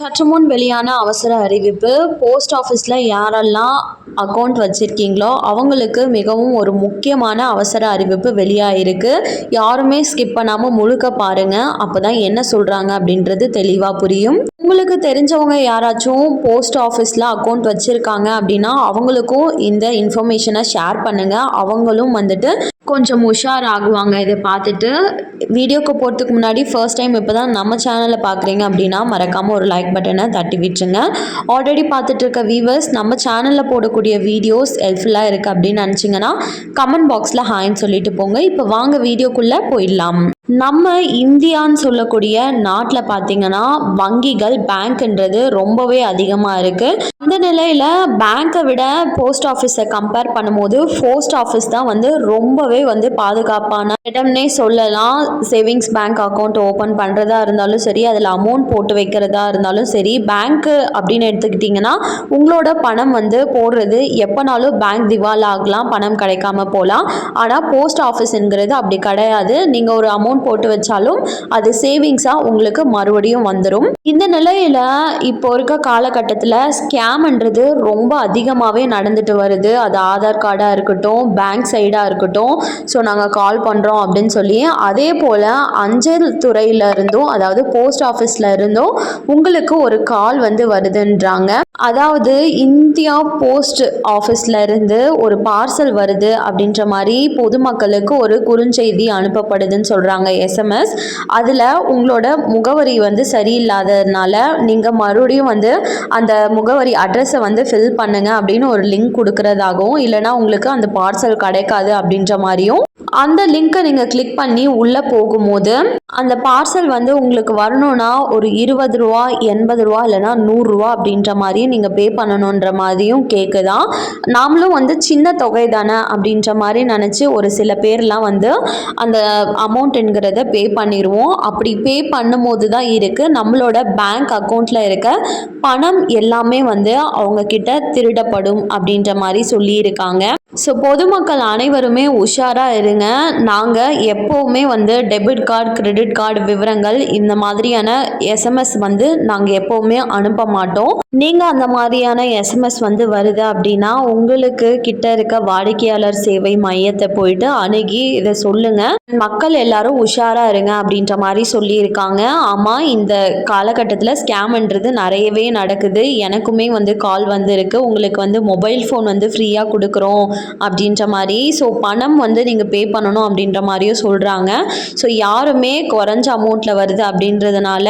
சற்று முன் வெளியான அவசர அறிவிப்பு போஸ்ட் ஆஃபீஸில் யாரெல்லாம் அக்கௌண்ட் வச்சுருக்கீங்களோ அவங்களுக்கு மிகவும் ஒரு முக்கியமான அவசர அறிவிப்பு வெளியாகிருக்கு யாருமே ஸ்கிப் பண்ணாமல் முழுக்க பாருங்கள் அப்போ தான் என்ன சொல்கிறாங்க அப்படின்றது தெளிவாக புரியும். உங்களுக்கு தெரிஞ்சவங்க யாராச்சும் போஸ்ட் ஆஃபீஸில் அக்கௌண்ட் வச்சுருக்காங்க அப்படின்னா அவங்களுக்கும் இந்த இன்ஃபர்மேஷனை ஷேர் பண்ணுங்கள் அவங்களும் வந்துட்டு கொஞ்சம் உஷார் ஆகுவாங்க இதை பார்த்துட்டு வீடியோக்கு போகிறதுக்கு முன்னாடி ஃபர்ஸ்ட் டைம் இப்போ தான் நம்ம சேனலை பார்க்குறீங்க அப்படின்னா மறக்காமல் ஒரு லைக் பட்டனை தட்டி விட்டுருங்க. ஆல்ரெடி பார்த்துட்டு இருக்க வியூவர்ஸ் நம்ம சேனலில் போடக்கூடிய வீடியோஸ் ஹெல்ப்ஃபுல்லாக இருக்குது அப்படின்னு நினச்சிங்கன்னா கமெண்ட் பாக்ஸில் ஹாய்ன்னு சொல்லிட்டு போங்க. இப்போ வாங்க வீடியோக்குள்ளே போயிடலாம். நம்ம இந்தியான்னு சொல்லக்கூடிய நாட்டில் பார்த்தீங்கன்னா வங்கிகள் பேங்க்ன்றது ரொம்பவே அதிகமாக இருக்குது அந்த நிலையில் பேங்க்கை விட போஸ்ட் ஆஃபீஸை கம்பேர் பண்ணும்போது போஸ்ட் ஆஃபீஸ் தான் வந்து ரொம்பவே வந்து பாதுகாப்பான இடம்னே சொல்லலாம். சேவிங்ஸ் பேங்க் அக்கௌண்ட் ஓப்பன் பண்ணுறதா இருந்தாலும் சரி அதில் அமௌண்ட் போட்டு வைக்கிறதா இருந்தாலும் சரி பேங்க்கு அப்படின்னு எடுத்துக்கிட்டிங்கன்னா உங்களோட பணம் வந்து போடுறது எப்போனாலும் பேங்க் திவால் ஆகலாம் பணம் கிடைக்காம போகலாம். ஆனால் போஸ்ட் ஆஃபீஸுங்கிறது அப்படி கிடையாது. நீங்கள் ஒரு அமௌண்ட் போட்டு வச்சாலும் அது சேவிங்ஸாக உங்களுக்கு மறுபடியும் வந்துடும் இந்த நிலையில் இப்போ இருக்க காலகட்டத்தில் ஸ்கேம்ன்றது ரொம்ப அதிகமாகவே நடந்துட்டு வருது. அது ஆதார் கார்டாக இருக்கட்டும் பேங்க் சைடாக இருக்கட்டும். ஸோ நாங்கள் கால் பண்ணுறோம் அப்படின்னு சொல்லி. அதே போல் அஞ்சல் துறையில இருந்தும் அதாவது போஸ்ட் ஆஃபீஸில் இருந்தும் உங்களுக்கு ஒரு கால் வந்து வருதுன்றாங்க. அதாவது இந்தியா போஸ்ட் ஆஃபீஸில் இருந்து ஒரு பார்சல் வருது அப்படின்ற மாதிரி பொதுமக்களுக்கு ஒரு குறுஞ்செய்தி அனுப்பப்படுதுன்னு சொல்கிறாங்க எஸ்எம்எஸ் அதில் உங்களோட முகவரி வந்து சரியில்லாததுனால நீங்கள் மறுபடியும் வந்து அந்த முகவரி அட்ரஸை வந்து ஃபில் பண்ணுங்க அப்படின்னு ஒரு லிங்க் கொடுக்குறதாகவும் இல்லைனா உங்களுக்கு அந்த பார்சல் கிடைக்காது அப்படின்ற மாதிரியும் அந்த லிங்க்கை நீங்கள் கிளிக் பண்ணி உள்ளே போகும்போது அந்த பார்சல் வந்து உங்களுக்கு வரணும்னா ஒரு இருபது ரூபா எண்பது ரூபா இல்லைனா நூறுரூவா அப்படின்ற மாதிரியும் நீங்கள் பே பண்ணணுன்ற மாதிரியும் கேட்குதான் நாமளும் வந்து சின்ன தொகை தானே அப்படின்ற மாதிரி நினச்சி ஒரு சில பேர்லாம் வந்து அந்த அமௌண்ட்டுங்கிறத பே பண்ணிடுவோம் அப்படி பே பண்ணும்போது தான் இருக்குது நம்மளோட பேங்க் அக்கௌண்ட்டில் இருக்க பணம் எல்லாமே வந்து அவங்கக்கிட்ட திருடப்படும் அப்படின்ற மாதிரி சொல்லியிருக்காங்க. ஸோ பொதுமக்கள் அனைவருமே உஷாராக இருங்க. நாங்கள் எப்போவுமே வந்து டெபிட் கார்டு கிரெடிட் கார்டு விவரங்கள் இந்த மாதிரியான எஸ்எம்எஸ் வந்து நாங்கள் எப்போவுமே அனுப்ப மாட்டோம். நீங்கள் அந்த மாதிரியான எஸ்எம்எஸ் வந்து வருது அப்படின்னா உங்களுக்கு கிட்ட இருக்க வாடிக்கையாளர் சேவை மையத்தை போயிட்டு அணுகி இதை சொல்லுங்கள் மக்கள் எல்லாரும் உஷாராக இருங்க அப்படின்ற மாதிரி சொல்லியிருக்காங்க. ஆமாம் இந்த காலகட்டத்தில் ஸ்கேம்ன்றது நிறையவே நடக்குது. எனக்குமே வந்து கால் வந்திருக்கு. உங்களுக்கு வந்து மொபைல் ஃபோன் வந்து ஃப்ரீயாக கொடுக்குறோம். அப்படின்ற மாதிரி. ஸோ பணம் வந்து நீங்கள் பே பண்ணணும் அப்படின்ற மாதிரியும் சொல்கிறாங்க ஸோ யாருமே குறைஞ்ச அமௌண்ட்டில் வருது அப்படின்றதுனால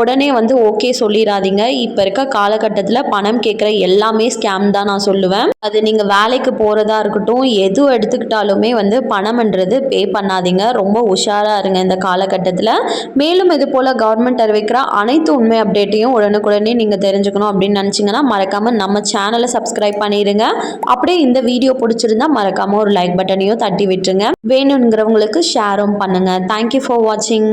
உடனே வந்து ஓகே சொல்லிடாதீங்க இப்போ இருக்க காலகட்டத்தில் பணம் கேட்குற எல்லாமே ஸ்கேம் தான் நான் சொல்லுவேன். அது நீங்கள் வேலைக்கு போகிறதா இருக்கட்டும் எது எடுத்துக்கிட்டாலுமே வந்து பணம்ன்றது பே பண்ணாதீங்க. ரொம்ப உஷாராக இருங்க இந்த காலகட்டத்தில். மேலும் இது போல் கவர்மெண்ட் அறிவிக்கிற அனைத்து உண்மை அப்டேட்டையும் உடனுக்குடனே நீங்கள் தெரிஞ்சுக்கணும் அப்படின்னு நினச்சிங்கன்னா மறக்காமல் நம்ம சேனலை சப்ஸ்கிரைப் பண்ணிடுங்க அப்படியே இந்த வீடியோ பிடிச்சிருந்தா மறக்காமல் ஒரு லைக் பட்டனையும் தட்டி விட்டுருங்க. வேணுங்கிறவங்களுக்கு ஷேரும் பண்ணுங்கள் தேங்க்யூ ஃபார் வாட்சிங்